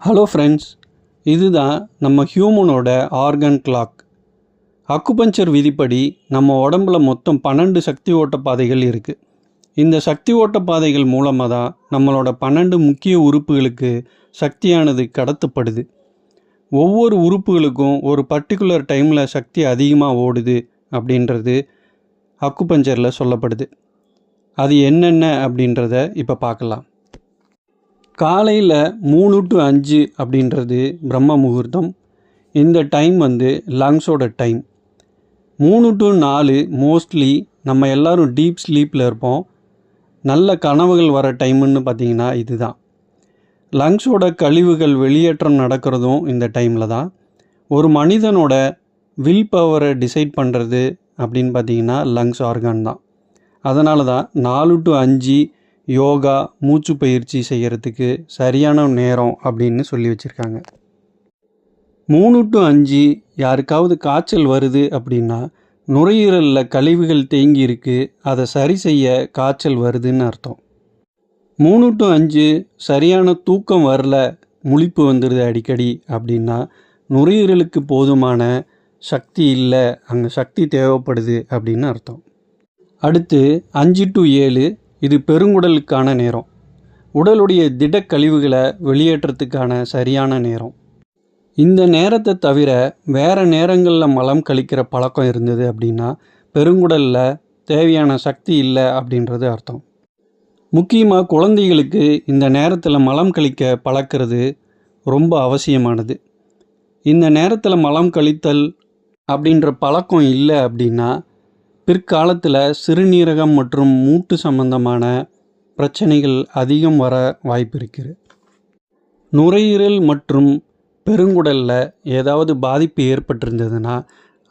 Hello friends இதுதான் நம்ம ஹியூமனோட organ clock acupuncture விதிப்படி நம்ம உடம்புல மொத்தம் பன்னெண்டு சக்தி ஓட்ட பாதைகள் இருக்குது இந்த சக்தி ஓட்ட பாதைகள் மூலமாக தான் நம்மளோட பன்னெண்டு முக்கிய உறுப்புகளுக்கு சக்தியானது கடத்தப்படுது. ஒவ்வொரு உறுப்புகளுக்கும் ஒரு பர்டிகுலர் டைமில் சக்தி அதிகமாக ஓடுது அப்படின்றது அக்குபஞ்சரில் சொல்லப்படுது. அது என்னென்ன அப்படின்றத இப்போ பார்க்கலாம். காலையில் மூணு டு அஞ்சு அப்படின்றது பிரம்ம முகூர்த்தம். இந்த டைம் வந்து லங்ஸோட டைம் மூணு டு நாலு மோஸ்ட்லி நம்ம எல்லாரும் டீப் ஸ்லீப்பில் இருப்போம். நல்ல கனவுகள் வர டைமுன்னு பார்த்தீங்கன்னா இதுதான். லங்ஸோட கழிவுகள் வெளியேற்றம் நடக்கிறதும் இந்த டைமில் தான். ஒரு மனிதனோட வில் பவரை டிசைட் பண்ணுறது அப்படின்னு பார்த்தீங்கன்னா லங்ஸ் ஆர்கான் தான். அதனால தான் நாலு டு அஞ்சு யோகா மூச்சு பயிற்சி செய்கிறதுக்கு சரியான நேரம் அப்படின்னு சொல்லி வச்சுருக்காங்க. மூணு டு அஞ்சு யாருக்காவது காய்ச்சல் வருது அப்படின்னா நுரையீரலில் கழிவுகள் தேங்கி இருக்குது அதை சரி செய்ய காய்ச்சல் வருதுன்னு அர்த்தம். மூணு டு அஞ்சு சரியான தூக்கம் வரல முழிப்பு வந்துடுது அடிக்கடி அப்படின்னா நுரையீரலுக்கு போதுமான சக்தி இல்லை அங்கே சக்தி தேவைப்படுது அப்படின்னு அர்த்தம். அடுத்து அஞ்சு டு ஏழு இது பெருங்குடலுக்கான நேரம். உடலுடைய திடக்கழிவுகளை வெளியேற்றத்துக்கான சரியான நேரம். இந்த நேரத்தை தவிர வேறு நேரங்களில் மலம் கழிக்கிற பழக்கம் இருந்தது அப்படின்னா பெருங்குடலில் தேவையான சக்தி இல்லை அப்படின்றது அர்த்தம். முக்கியமாக குழந்தைகளுக்கு இந்த நேரத்தில் மலம் கழிக்க பழக்கிறது ரொம்ப அவசியமானது. இந்த நேரத்தில் மலம் கழித்தல் அப்படின்ற பழக்கம் இல்லை அப்படின்னா பிற்காலத்தில் சிறுநீரகம் மற்றும் மூட்டு சம்பந்தமான பிரச்சனைகள் அதிகம் வர வாய்ப்பு இருக்குது நுரையீரல் மற்றும் பெருங்குடலில் ஏதாவது பாதிப்பு ஏற்பட்டிருந்ததுன்னா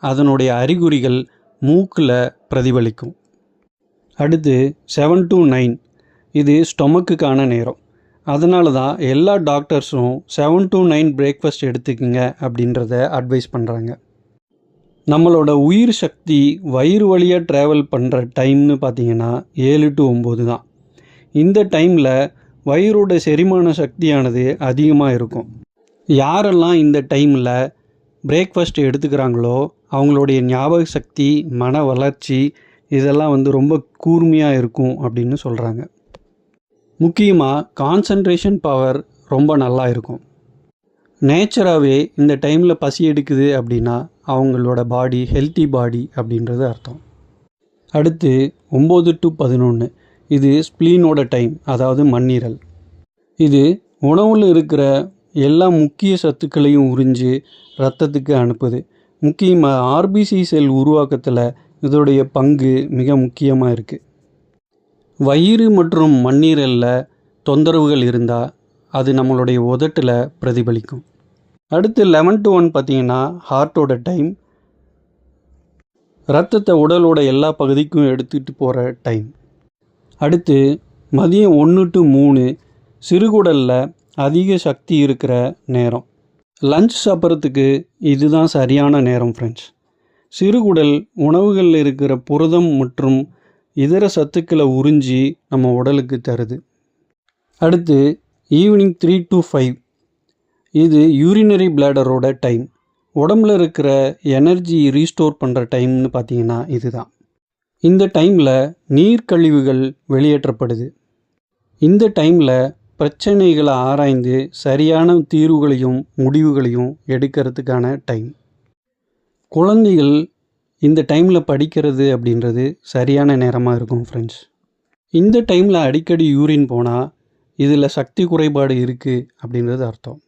அதனுடைய அறிகுறிகள் மூக்கில் பிரதிபலிக்கும். அடுத்து செவன் டு நைன் இது ஸ்டொமக்குக்கான நேரம். அதனால தான் எல்லா டாக்டர்ஸும் செவன் டு நைன் பிரேக்ஃபாஸ்ட் எடுத்துக்கோங்க அப்படின்றத அட்வைஸ் பண்ணுறாங்க நம்மளோட உயிர் சக்தி வயிறு வழியாக ட்ராவல் பண்ணுற டைம்னு பார்த்தீங்கன்னா ஏழு டு ஒம்பது தான். இந்த டைமில் வயிறோட செரிமான சக்தியானது அதிகமாக இருக்கும். யாரெல்லாம் இந்த டைமில் பிரேக்ஃபாஸ்ட் எடுத்துக்கிறாங்களோ அவங்களுடைய ஞாபக சக்தி மன வளர்ச்சி இதெல்லாம் வந்து ரொம்ப கூர்மையாக இருக்கும் அப்படின்னு சொல்கிறாங்க முக்கியமாக கான்சன்ட்ரேஷன் பவர் ரொம்ப நல்லா இருக்கும். நேச்சராகவே இந்த டைமில் பசி எடுக்குது அப்படின்னா அவங்களோட பாடி ஹெல்த்தி பாடி அப்படின்றது அர்த்தம். அடுத்து ஒம்பது டு பதினொன்று இது ஸ்ப்ளீனோட டைம் அதாவது மண்ணீரல். இது உணவில் இருக்கிற எல்லா முக்கிய சத்துக்களையும் உறிஞ்சு ரத்தத்துக்கு அனுப்புது. முக்கியமாக ஆர்பிசி செல் உருவாக்கத்தில் இதோடைய பங்கு மிக முக்கியமாக இருக்குது வயிறு மற்றும் மண்ணீரலில் தொந்தரவுகள் இருந்தால் அது நம்மளுடைய உதட்டில் பிரதிபலிக்கும். அடுத்து லெவன் டு ஒன் பார்த்தீங்கன்னா ஹார்ட்டோட டைம் ரத்தத்தை உடலோட எல்லா பகுதிக்கும் எடுத்துகிட்டு போகிற டைம் அடுத்து மதியம் ஒன்று டு மூணு சிறுகுடலில் அதிக சக்தி இருக்கிற நேரம். லஞ்ச் சாப்பிட்றதுக்கு இதுதான் சரியான நேரம் ஃப்ரெண்ட்ஸ் சிறுகுடல் உணவுகளில் இருக்கிற புரதம் மற்றும் இதர சத்துக்களை உறிஞ்சி நம்ம உடலுக்கு தருது. அடுத்து ஈவினிங் த்ரீ டு ஃபைவ் இது யூரினரி பிளாடரோட டைம் உடம்புல இருக்கிற எனர்ஜி ரீஸ்டோர் பண்ணுற டைம்னு பார்த்தீங்கன்னா இதுதான். இந்த டைமில் நீர்க்கழிவுகள் வெளியேற்றப்படுது. இந்த டைமில் பிரச்சனைகளை ஆராய்ந்து சரியான தீர்வுகளையும் முடிவுகளையும் எடுக்கிறதுக்கான டைம் குழந்தைகள் இந்த டைமில் படிக்கிறது அப்படின்றது சரியான நேரமாக இருக்கும் ஃப்ரெண்ட்ஸ் இந்த டைமில் அடிக்கடி யூரின் போனால் இதில் சக்தி குறைபாடு இருக்குது அப்படின்றது அர்த்தம்.